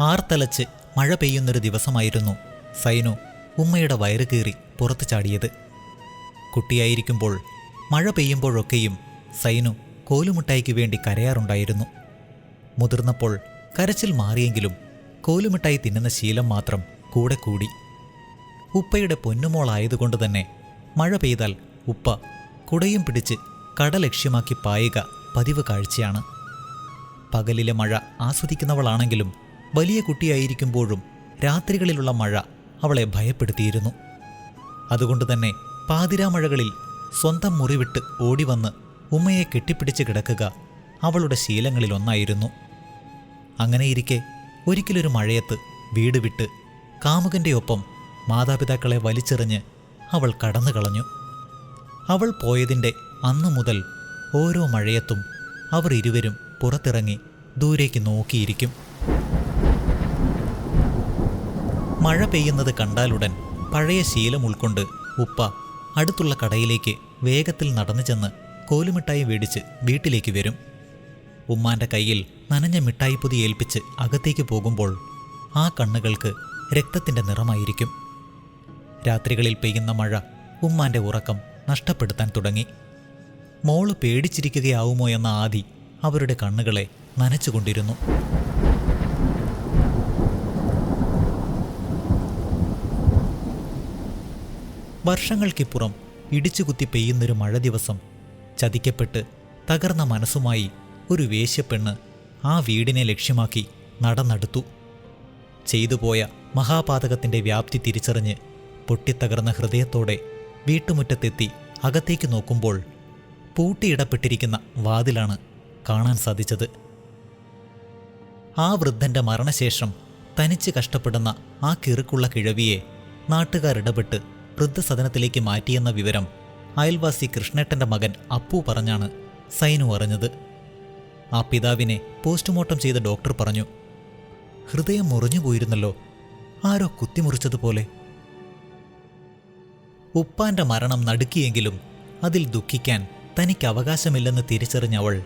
ആർത്തലച്ച് മഴ പെയ്യുന്നൊരു ദിവസമായിരുന്നു സൈനു ഉമ്മയുടെ വയറ് കീറി പുറത്തു ചാടിയത്. കുട്ടിയായിരിക്കുമ്പോൾ മഴ പെയ്യുമ്പോഴൊക്കെയും സൈനു കോലുമിഠായിക്ക് വേണ്ടി കരയാറുണ്ടായിരുന്നു. മുതിർന്നപ്പോൾ കരച്ചിൽ മാറിയെങ്കിലും കോലുമിഠായി തിന്നുന്ന ശീലം മാത്രം കൂടെ കൂടി. ഉപ്പയുടെ പൊന്നുമോളായതുകൊണ്ട് തന്നെ മഴ പെയ്താൽ ഉപ്പ കുടയും പിടിച്ച് കട ലക്ഷ്യമാക്കി പായുക പതിവ് കാഴ്ചയാണ്. പകലിലെ മഴ ആസ്വദിക്കുന്നവളാണെങ്കിലും വലിയ കുട്ടിയായിരിക്കുമ്പോഴും രാത്രികളിലുള്ള മഴ അവളെ ഭയപ്പെടുത്തിയിരുന്നു. അതുകൊണ്ട് തന്നെ പാതിരാമഴകളിൽ സ്വന്തം മുറിവിട്ട് ഓടിവന്ന് ഉമ്മയെ കെട്ടിപ്പിടിച്ച് കിടക്കുക അവളുടെ ശീലങ്ങളിലൊന്നായിരുന്നു അങ്ങനെയിരിക്കെ ഒരിക്കലൊരു മഴയത്ത് വീട് വിട്ട് കാമുകന്റെ ഒപ്പം മാതാപിതാക്കളെ വലിച്ചെറിഞ്ഞ് അവൾ കടന്നു കളഞ്ഞു. അവൾ പോയതിന്റെ അന്നു മുതൽ ഓരോ മഴയത്തും അവർ ഇരുവരും പുറത്തിറങ്ങി ദൂരേക്ക് നോക്കിയിരിക്കും. മഴ പെയ്യുന്നത് കണ്ടാലുടൻ പഴയ ശീലം ഉൾക്കൊണ്ട് ഉപ്പ അടുത്തുള്ള കടയിലേക്ക് വേഗത്തിൽ നടന്നു ചെന്ന് കോലുമിഠായി മേടിച്ച് വീട്ടിലേക്ക് വരും. ഉമ്മാന്റെ കയ്യിൽ നനഞ്ഞ മിഠായി പൊതി ഏൽപ്പിച്ച് അകത്തേക്ക് പോകുമ്പോൾ ആ കണ്ണുകൾക്ക് രക്തത്തിന്റെ നിറമായിരിക്കും. രാത്രികളിൽ പെയ്യുന്ന മഴ ഉമ്മാന്റെ ഉറക്കം നഷ്ടപ്പെടുത്താൻ തുടങ്ങി. മോൾ പേടിച്ചിരിക്കുകയാവുമോ എന്ന ആദി അവരുടെ കണ്ണുകളെ നനച്ചുകൊണ്ടിരുന്നു. വർഷങ്ങൾക്കിപ്പുറം ഇടിച്ചുകുത്തി പെയ്യുന്നൊരു മഴ ദിവസം ചതിക്കപ്പെട്ട് തകർന്ന മനസ്സുമായി ഒരു വേശ്യപ്പെണ്ണ് ആ വീടിനെ ലക്ഷ്യമാക്കി നടന്നെടുത്തു. ചെയ്തുപോയ മഹാപാതകത്തിന്റെ വ്യാപ്തി തിരിച്ചറിഞ്ഞ് പൊട്ടിത്തകർന്ന ഹൃദയത്തോടെ വീട്ടുമുറ്റത്തെത്തി അകത്തേക്ക് നോക്കുമ്പോൾ പൂട്ടിയിടപ്പെട്ടിരിക്കുന്ന വാതിലാണ് കാണാൻ സാധിച്ചത്. ആ വൃദ്ധന്റെ മരണശേഷം തനിച്ച് കഷ്ടപ്പെടുന്ന ആ കിറുക്കുള്ള കിഴവിയെ നാട്ടുകാരിടപെട്ട് വൃദ്ധസദനത്തിലേക്ക് മാറ്റിയെന്ന വിവരം അയൽവാസി കൃഷ്ണേട്ടന്റെ മകൻ അപ്പു പറഞ്ഞാണ് സൈനു അറിഞ്ഞത്. ആ പിതാവിനെ പോസ്റ്റ്മോർട്ടം ചെയ്ത ഡോക്ടർ പറഞ്ഞു ഹൃദയം മുറിഞ്ഞു പോയിരുന്നല്ലോ ആരോ കുത്തിമുറിച്ചതുപോലെ. ഉപ്പാന്റെ മരണം നടുക്കിയെങ്കിലും അതിൽ ദുഃഖിക്കാൻ തനിക്ക് അവകാശമില്ലെന്ന് തിരിച്ചറിഞ്ഞവൾ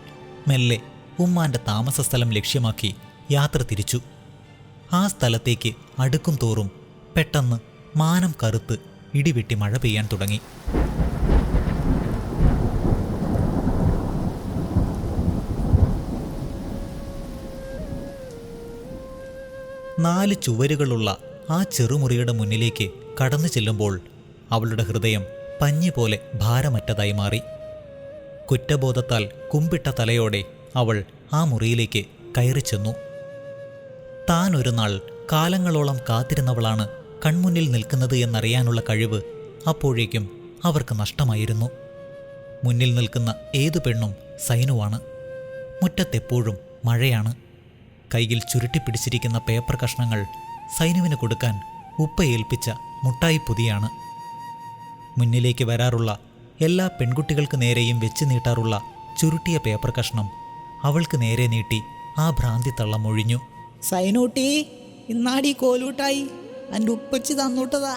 മെല്ലെ ഉമ്മാന്റെ താമസസ്ഥലം ലക്ഷ്യമാക്കി യാത്ര തിരിച്ചു. ആ സ്ഥലത്തേക്ക് അടുക്കും തോറും പെട്ടെന്ന് മാനം കറുത്ത് ഇടിവെട്ടി മഴ പെയ്യാൻ തുടങ്ങി. നാല് ചുവരുകളുള്ള ആ ചെറുമുറിയുടെ മുന്നിലേക്ക് കടന്നു ചെല്ലുമ്പോൾ അവളുടെ ഹൃദയം പഞ്ഞി പോലെ ഭാരമറ്റതായി മാറി. കുറ്റബോധത്താൽ കുമ്പിട്ട തലയോടെ അവൾ ആ മുറിയിലേക്ക് കയറി ചെന്നു താൻ ഒരു നാൾ കാലങ്ങളോളം കാത്തിരുന്നവളാണ് കൺമുന്നിൽ നിൽക്കുന്നത് എന്നറിയാനുള്ള കഴിവ് അപ്പോഴേക്കും അവർക്ക് നഷ്ടമായിരുന്നു. മുന്നിൽ നിൽക്കുന്ന ഏതു പെണ്ണും സൈനുവാണ്. മുറ്റത്തെപ്പോഴും മഴയാണ്. കയ്യിൽ ചുരുട്ടിപ്പിടിച്ചിരിക്കുന്ന പേപ്പർ കഷ്ണങ്ങൾ സൈനുവിന് കൊടുക്കാൻ ഉപ്പ ഏൽപ്പിച്ച മുട്ടായി പൊതിയാണ്. മുന്നിലേക്ക് വരാറുള്ള എല്ലാ പെൺകുട്ടികൾക്ക് നേരെയും വെച്ച് നീട്ടാറുള്ള ചുരുട്ടിയ പേപ്പർ കഷ്ണം അവൾക്ക് നേരെ നീട്ടി ആ ഭ്രാന്തി തള്ളം ഒഴിഞ്ഞു സൈനൂട്ടി ഇന്നാടി കോലൂട്ടായി. എന്റെ ഉപ്പച്ചി തന്നൂട്ടതാ.